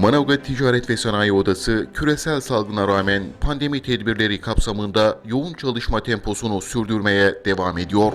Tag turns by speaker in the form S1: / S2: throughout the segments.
S1: Manavgat Ticaret ve Sanayi Odası küresel salgına rağmen pandemi tedbirleri kapsamında yoğun çalışma temposunu sürdürmeye devam ediyor.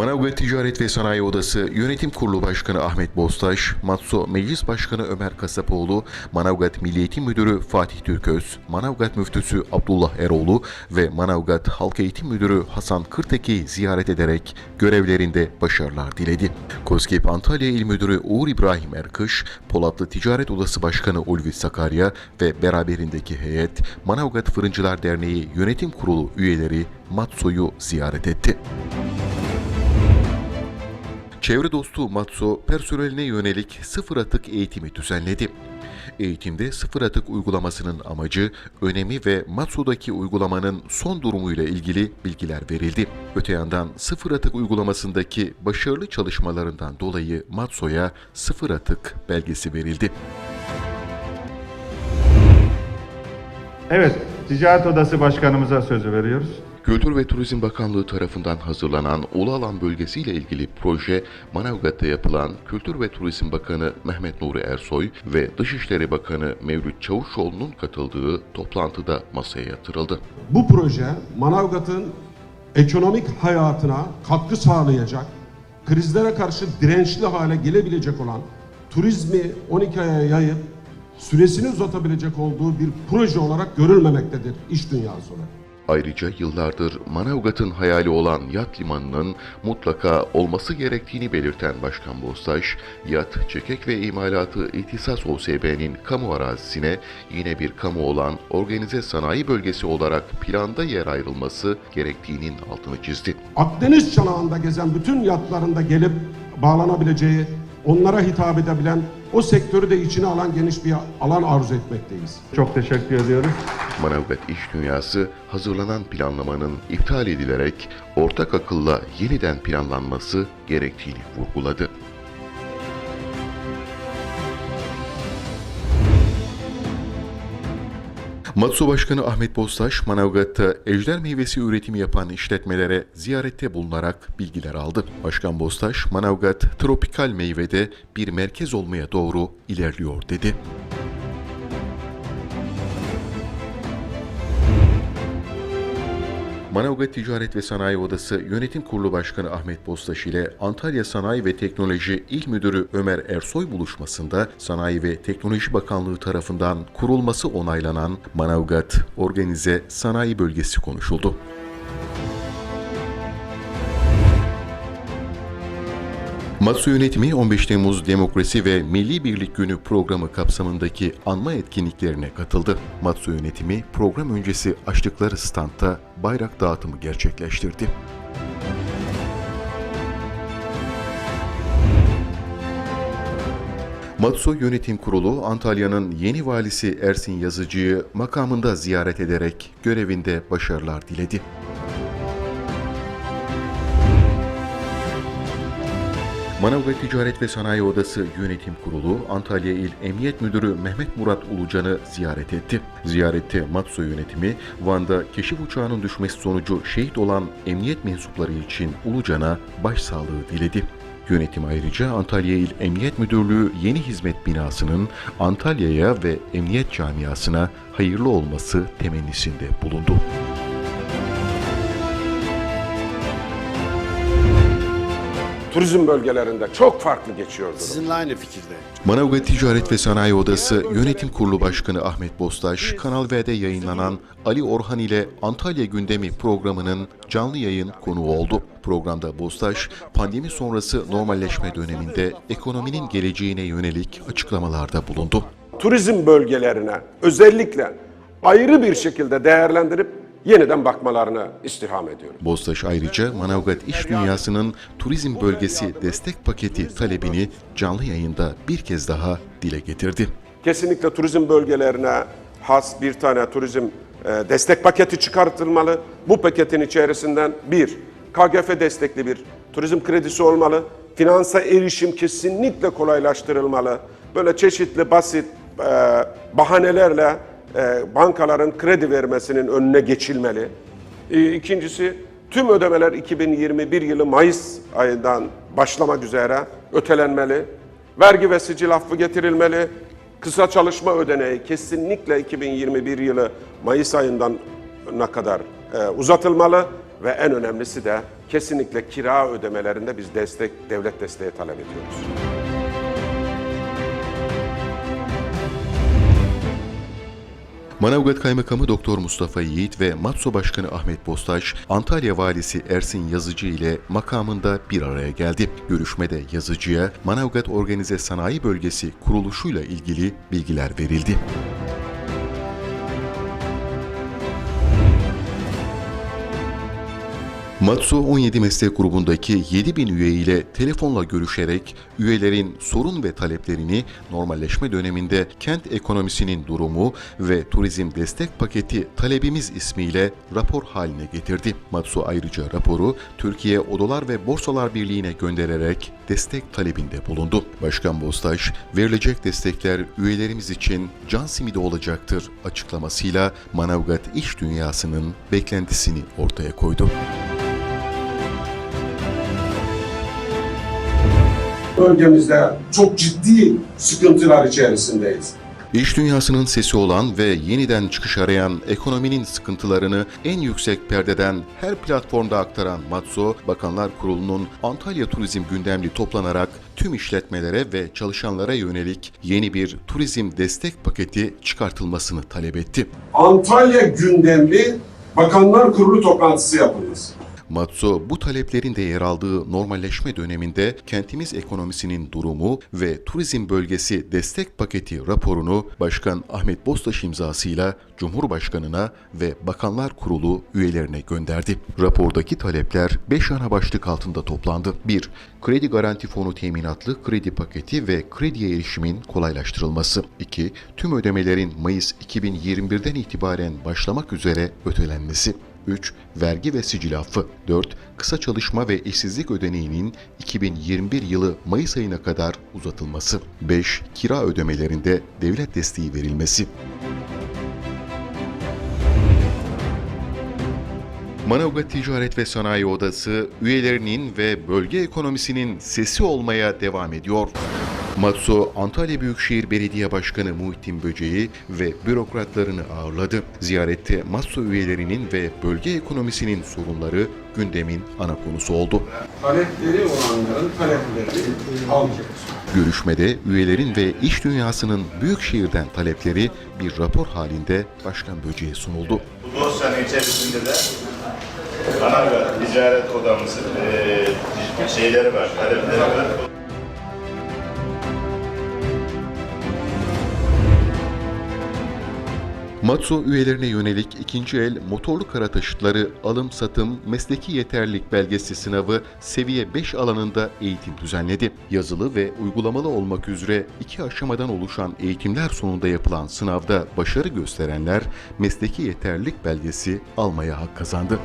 S1: Manavgat Ticaret ve Sanayi Odası Yönetim Kurulu Başkanı Ahmet Bostaş, Matso Meclis Başkanı Ömer Kasapoğlu, Manavgat Milli Eğitim Müdürü Fatih Türköz, Manavgat Müftüsü Abdullah Eroğlu ve Manavgat Halk Eğitim Müdürü Hasan Kırteki'yi ziyaret ederek görevlerinde başarılar diledi. COSGAP Antalya İl Müdürü Uğur İbrahim Erkış, Polatlı Ticaret Odası Başkanı Ulvi Sakarya ve beraberindeki heyet Manavgat Fırıncılar Derneği Yönetim Kurulu üyeleri Matso'yu ziyaret etti. Çevre dostu Matso personeline yönelik sıfır atık eğitimi düzenledi. Eğitimde sıfır atık uygulamasının amacı, önemi ve Matso'daki uygulamanın son durumuyla ilgili bilgiler verildi. Öte yandan sıfır atık uygulamasındaki başarılı çalışmalarından dolayı Matso'ya sıfır atık belgesi verildi.
S2: Evet, Ticaret Odası Başkanımıza sözü veriyoruz.
S1: Kültür ve Turizm Bakanlığı tarafından hazırlanan Ulu Alan Bölgesi ile ilgili proje Manavgat'ta yapılan Kültür ve Turizm Bakanı Mehmet Nuri Ersoy ve Dışişleri Bakanı Mevlüt Çavuşoğlu'nun katıldığı toplantıda masaya yatırıldı.
S3: Bu proje Manavgat'ın ekonomik hayatına katkı sağlayacak, krizlere karşı dirençli hale gelebilecek olan turizmi 12 aya yayıp süresini uzatabilecek olduğu bir proje olarak görülmemektedir iş dünyası olarak.
S1: Ayrıca yıllardır Manavgat'ın hayali olan yat limanının mutlaka olması gerektiğini belirten Başkan Bostaş, yat, çekek ve imalatı ihtisas OSB'nin kamu arazisine yine bir kamu olan organize sanayi bölgesi olarak planda yer ayrılması gerektiğinin altını çizdi.
S3: Akdeniz çanağında gezen bütün yatlarında gelip bağlanabileceği, onlara hitap edebilen, o sektörü de içine alan geniş bir alan arzu etmekteyiz.
S2: Çok teşekkür ediyoruz.
S1: Manavgat iş dünyası hazırlanan planlamanın iptal edilerek ortak akılla yeniden planlanması gerektiğini vurguladı. Matsu Başkanı Ahmet Bostaş, Manavgat'ta ejder meyvesi üretimi yapan işletmelere ziyarette bulunarak bilgiler aldı. Başkan Bostaş, Manavgat tropikal meyvede bir merkez olmaya doğru ilerliyor dedi. Manavgat Ticaret ve Sanayi Odası Yönetim Kurulu Başkanı Ahmet Bostaş ile Antalya Sanayi ve Teknoloji İl Müdürü Ömer Ersoy buluşmasında Sanayi ve Teknoloji Bakanlığı tarafından kurulması onaylanan Manavgat Organize Sanayi Bölgesi konuşuldu. Matsu yönetimi 15 Temmuz Demokrasi ve Milli Birlik Günü programı kapsamındaki anma etkinliklerine katıldı. Matsu yönetimi program öncesi açtıkları standta bayrak dağıtımı gerçekleştirdi. Matsu Yönetim Kurulu Antalya'nın yeni valisi Ersin Yazıcı'yı makamında ziyaret ederek görevinde başarılar diledi. Manavgat Ticaret ve Sanayi Odası Yönetim Kurulu Antalya İl Emniyet Müdürü Mehmet Murat Ulucan'ı ziyaret etti. Ziyarette Matso yönetimi Van'da keşif uçağının düşmesi sonucu şehit olan emniyet mensupları için Ulucan'a başsağlığı diledi. Yönetim ayrıca Antalya İl Emniyet Müdürlüğü yeni hizmet binasının Antalya'ya ve emniyet camiasına hayırlı olması temennisinde bulundu.
S4: Turizm bölgelerinde çok farklı geçiyor durum.
S5: Sizinle aynı fikirde.
S1: Manavgat Ticaret ve Sanayi Odası Yönetim Kurulu Başkanı Ahmet Bostaş, Kanal V'de yayınlanan Ali Orhan ile Antalya Gündemi programının canlı yayın konuğu oldu. Programda Bostaş, pandemi sonrası normalleşme döneminde ekonominin geleceğine yönelik açıklamalarda bulundu.
S4: Turizm bölgelerine özellikle ayrı bir şekilde değerlendirip yeniden bakmalarını istirham ediyorum.
S1: Bostaş ayrıca Manavgat İş Dünyası'nın turizm bölgesi destek paketi talebini canlı yayında bir kez daha dile getirdi.
S4: Kesinlikle turizm bölgelerine has bir tane turizm e, destek paketi çıkartılmalı. Bu paketin içerisinden bir, KGF destekli bir turizm kredisi olmalı. Finansa erişim kesinlikle kolaylaştırılmalı. Böyle çeşitli basit e, bahanelerle e, bankaların kredi vermesinin önüne geçilmeli. E, İkincisi Tüm ödemeler 2021 yılı Mayıs ayından başlamak üzere ötelenmeli. Vergi ve sicil affı getirilmeli. Kısa çalışma ödeneği kesinlikle 2021 yılı Mayıs ayından ne kadar e, uzatılmalı ve en önemlisi de kesinlikle kira ödemelerinde biz destek devlet desteği talep ediyoruz.
S1: Manavgat Kaymakamı Doktor Mustafa Yiğit ve Matso Başkanı Ahmet Bostaş, Antalya Valisi Ersin Yazıcı ile makamında bir araya geldi. Görüşmede yazıcıya Manavgat Organize Sanayi Bölgesi kuruluşuyla ilgili bilgiler verildi. Matsu 17 meslek grubundaki 7000 üye ile telefonla görüşerek üyelerin sorun ve taleplerini normalleşme döneminde kent ekonomisinin durumu ve turizm destek paketi talebimiz ismiyle rapor haline getirdi. Matsu ayrıca raporu Türkiye Odalar ve Borsalar Birliği'ne göndererek destek talebinde bulundu. Başkan Bostaş, verilecek destekler üyelerimiz için can simidi olacaktır açıklamasıyla Manavgat iş dünyasının beklentisini ortaya koydu.
S3: Bölgemizde çok ciddi sıkıntılar içerisindeyiz.
S1: İş dünyasının sesi olan ve yeniden çıkış arayan ekonominin sıkıntılarını en yüksek perdeden her platformda aktaran Matso, Bakanlar Kurulu'nun Antalya Turizm gündemli toplanarak tüm işletmelere ve çalışanlara yönelik yeni bir turizm destek paketi çıkartılmasını talep etti.
S3: Antalya gündemli Bakanlar Kurulu toplantısı yapılması.
S1: Matso bu taleplerin de yer aldığı normalleşme döneminde kentimiz ekonomisinin durumu ve turizm bölgesi destek paketi raporunu Başkan Ahmet Bostaş imzasıyla Cumhurbaşkanına ve Bakanlar Kurulu üyelerine gönderdi. Rapordaki talepler 5 ana başlık altında toplandı. 1. Kredi Garanti Fonu teminatlı kredi paketi ve krediye erişimin kolaylaştırılması. 2. Tüm ödemelerin Mayıs 2021'den itibaren başlamak üzere ötelenmesi. 3. Vergi ve sicil affı. 4. Kısa çalışma ve işsizlik ödeneğinin 2021 yılı Mayıs ayına kadar uzatılması. 5. Kira ödemelerinde devlet desteği verilmesi. Manavgat Ticaret ve Sanayi Odası üyelerinin ve bölge ekonomisinin sesi olmaya devam ediyor. Matsu, Antalya Büyükşehir Belediye Başkanı Muhittin Böceği ve bürokratlarını ağırladı. Ziyarette Matsu üyelerinin ve bölge ekonomisinin sorunları gündemin ana konusu oldu.
S3: Talepleri olanların taleplerini alacağız.
S1: Görüşmede üyelerin ve iş dünyasının Büyükşehir'den talepleri bir rapor halinde Başkan Böceğe sunuldu.
S5: Bu dosyanın içerisinde de Manavgat Ticaret Odamızın eee, şeyleri var, talepleri var.
S1: Matsu üyelerine yönelik ikinci el motorlu kara taşıtları alım satım mesleki yeterlilik belgesi sınavı seviye 5 alanında eğitim düzenledi. Yazılı ve uygulamalı olmak üzere iki aşamadan oluşan eğitimler sonunda yapılan sınavda başarı gösterenler mesleki yeterlilik belgesi almaya hak kazandı.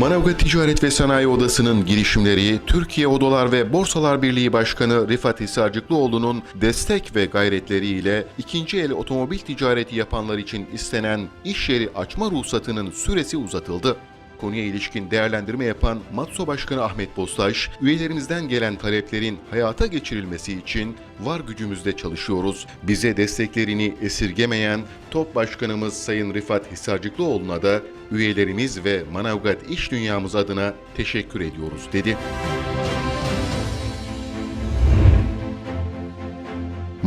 S1: Manavgat Ticaret ve Sanayi Odası'nın girişimleri, Türkiye Odalar ve Borsalar Birliği Başkanı Rifat Hisarcıklıoğlu'nun destek ve gayretleriyle ikinci el otomobil ticareti yapanlar için istenen iş yeri açma ruhsatının süresi uzatıldı. Konuya ilişkin değerlendirme yapan Matso Başkanı Ahmet Bostaş, üyelerimizden gelen taleplerin hayata geçirilmesi için var gücümüzle çalışıyoruz. Bize desteklerini esirgemeyen Top Başkanımız Sayın Rifat Hisarcıklıoğlu'na da üyelerimiz ve Manavgat iş dünyamız adına teşekkür ediyoruz dedi.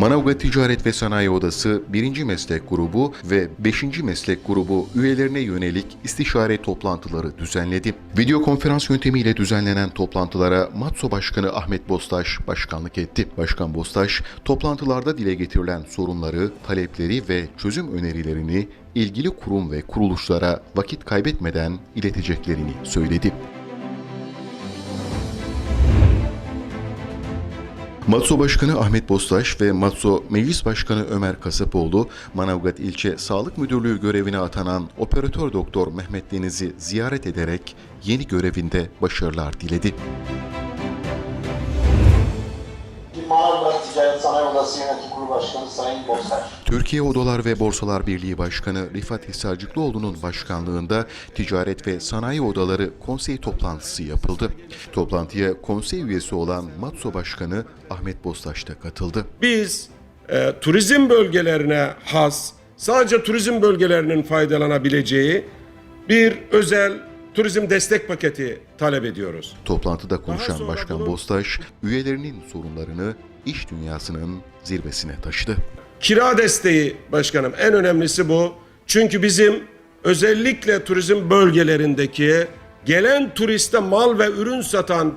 S1: Manavgat Ticaret ve Sanayi Odası 1. Meslek Grubu ve 5. Meslek Grubu üyelerine yönelik istişare toplantıları düzenledi. Video konferans yöntemiyle düzenlenen toplantılara Matso Başkanı Ahmet Bostaş başkanlık etti. Başkan Bostaş, toplantılarda dile getirilen sorunları, talepleri ve çözüm önerilerini ilgili kurum ve kuruluşlara vakit kaybetmeden ileteceklerini söyledi. Matso Başkanı Ahmet Bostaş ve Matso Meclis Başkanı Ömer Kasapoğlu, Manavgat İlçe Sağlık Müdürlüğü görevine atanan operatör doktor Mehmet Deniz'i ziyaret ederek yeni görevinde başarılar diledi.
S6: Odası Yönetim Kurulu Başkanı Sayın Boztaş.
S1: Türkiye Odalar ve Borsalar Birliği Başkanı Rifat Hisarcıklıoğlu'nun başkanlığında Ticaret ve Sanayi Odaları Konsey toplantısı yapıldı. Toplantıya konsey üyesi olan Matso Başkanı Ahmet Bostaş da katıldı.
S4: Biz e, turizm bölgelerine has, sadece turizm bölgelerinin faydalanabileceği bir özel turizm destek paketi talep ediyoruz.
S1: Toplantıda konuşan Başkan
S4: bunun-
S1: Bostaş, üyelerinin sorunlarını iş dünyasının zirvesine taşıdı.
S4: Kira desteği başkanım en önemlisi bu. Çünkü bizim özellikle turizm bölgelerindeki gelen turiste mal ve ürün satan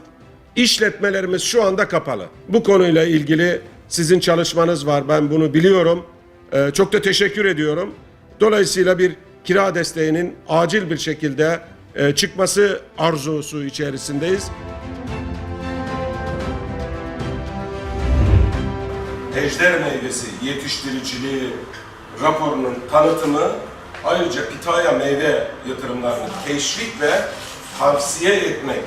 S4: işletmelerimiz şu anda kapalı. Bu konuyla ilgili sizin çalışmanız var ben bunu biliyorum. Ee, çok da teşekkür ediyorum. Dolayısıyla bir kira desteğinin acil bir şekilde e, çıkması arzusu içerisindeyiz. Ejder meyvesi yetiştiriciliği raporunun tanıtımı ayrıca pitaya meyve yatırımlarını teşvik ve tavsiye etmek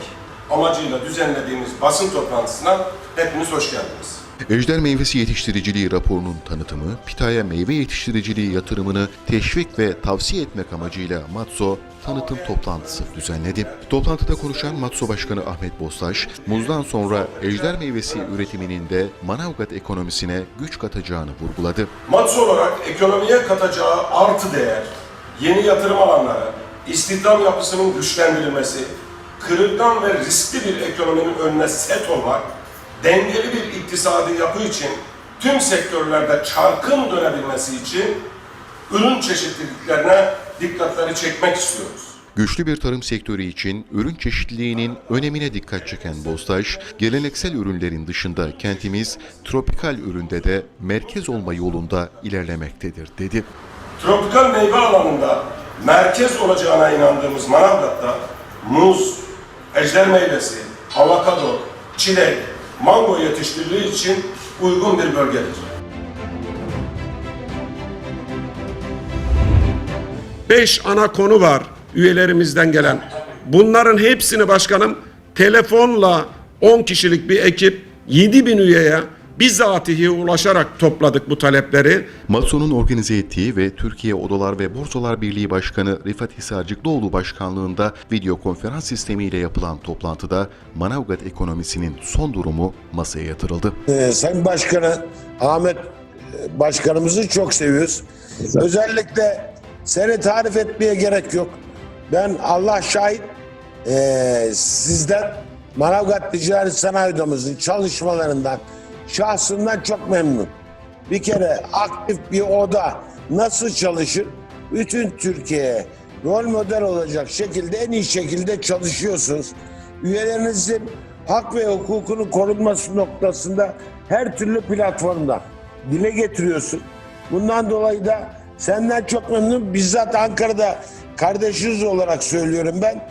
S4: amacıyla düzenlediğimiz basın toplantısına hepiniz hoş geldiniz.
S1: Ejder meyvesi yetiştiriciliği raporunun tanıtımı, Pitaya meyve yetiştiriciliği yatırımını teşvik ve tavsiye etmek amacıyla Matso tanıtım toplantısı düzenledi. Toplantıda konuşan Matso Başkanı Ahmet Bostaş, muzdan sonra ejder meyvesi üretiminin de Manavgat ekonomisine güç katacağını vurguladı.
S4: Matsu olarak ekonomiye katacağı artı değer, yeni yatırım alanları, istihdam yapısının güçlendirilmesi, kırılgan ve riskli bir ekonominin önüne set olmak, dengeli bir iktisadi yapı için tüm sektörlerde çarkın dönebilmesi için ürün çeşitliliklerine dikkatleri çekmek istiyoruz.
S1: Güçlü bir tarım sektörü için ürün çeşitliliğinin önemine dikkat çeken Bostaş, geleneksel ürünlerin dışında kentimiz tropikal üründe de merkez olma yolunda ilerlemektedir dedi.
S4: Tropikal meyve alanında merkez olacağına inandığımız Manavgat'ta muz, ejder meyvesi, avokado, çilek, mango yetiştirdiği için uygun bir bölgedir. Beş ana konu var üyelerimizden gelen. Bunların hepsini başkanım telefonla 10 kişilik bir ekip 7 bin üyeye bizatihi ulaşarak topladık bu talepleri.
S1: Matso'nun organize ettiği ve Türkiye Odalar ve Borsalar Birliği Başkanı Rifat Hisarcıklıoğlu başkanlığında video konferans sistemiyle yapılan toplantıda Manavgat ekonomisinin son durumu masaya yatırıldı.
S7: Ee, Sayın Başkanı Ahmet e, Başkanımızı çok seviyoruz. Özellikle seni tarif etmeye gerek yok. Ben Allah şahit e, sizden Manavgat Ticaret Sanayi Odamızın çalışmalarından şahsından çok memnun. Bir kere aktif bir oda nasıl çalışır? Bütün Türkiye'ye rol model olacak şekilde en iyi şekilde çalışıyorsunuz. Üyelerinizin hak ve hukukunun korunması noktasında her türlü platformda dile getiriyorsun. Bundan dolayı da senden çok memnun. Bizzat Ankara'da kardeşiniz olarak söylüyorum ben.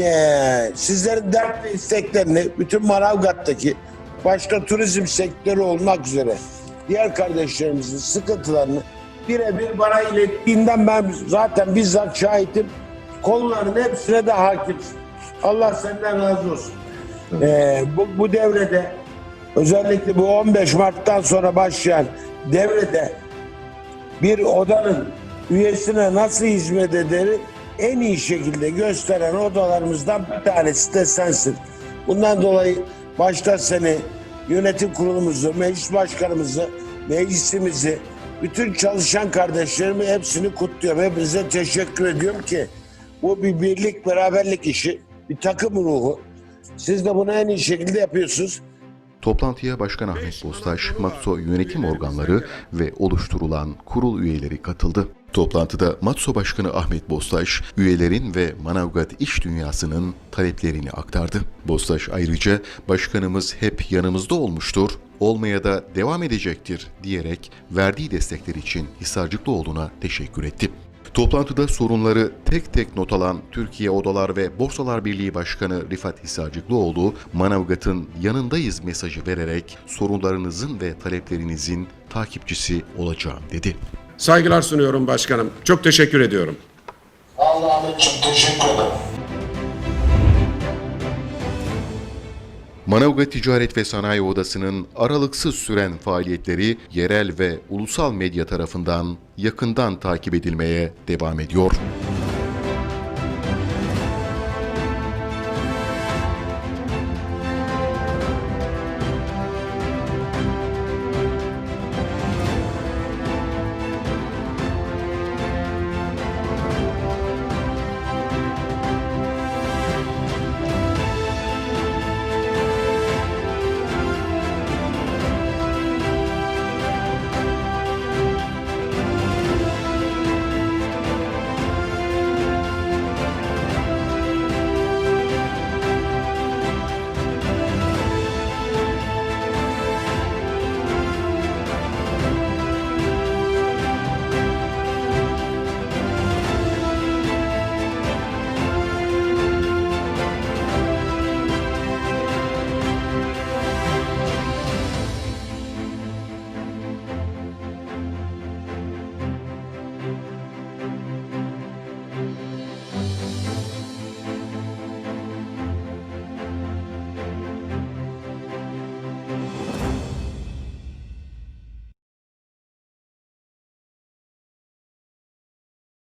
S7: Ee, sizlerin dert ve isteklerini bütün Manavgat'taki başta turizm sektörü olmak üzere diğer kardeşlerimizin sıkıntılarını birebir bana ilettiğinden ben zaten bizzat şahitim. Konuların hepsine de hakim. Allah senden razı olsun. Ee, bu, bu devrede özellikle bu 15 Mart'tan sonra başlayan devrede bir odanın üyesine nasıl hizmet ederi en iyi şekilde gösteren odalarımızdan bir tanesi de sensin. Bundan dolayı başta seni, yönetim kurulumuzu, meclis başkanımızı, meclisimizi, bütün çalışan kardeşlerimi hepsini kutluyorum. Hepinize teşekkür ediyorum ki bu bir birlik, beraberlik işi, bir takım ruhu. Siz de bunu en iyi şekilde yapıyorsunuz.
S1: Toplantıya Başkan Ahmet Bostaş, Matso yönetim organları ve oluşturulan kurul üyeleri katıldı. Toplantıda Matso Başkanı Ahmet Bostaş, üyelerin ve Manavgat iş dünyasının taleplerini aktardı. Bostaş ayrıca başkanımız hep yanımızda olmuştur, olmaya da devam edecektir diyerek verdiği destekler için Hisarcıklıoğlu'na teşekkür etti. Toplantıda sorunları tek tek not alan Türkiye Odalar ve Borsalar Birliği Başkanı Rifat Hisarcıklıoğlu, Manavgat'ın yanındayız mesajı vererek sorunlarınızın ve taleplerinizin takipçisi olacağım dedi.
S4: Saygılar sunuyorum başkanım. Çok teşekkür ediyorum.
S7: Allah'a çok teşekkür ederim.
S1: Manavgat Ticaret ve Sanayi Odası'nın aralıksız süren faaliyetleri yerel ve ulusal medya tarafından yakından takip edilmeye devam ediyor.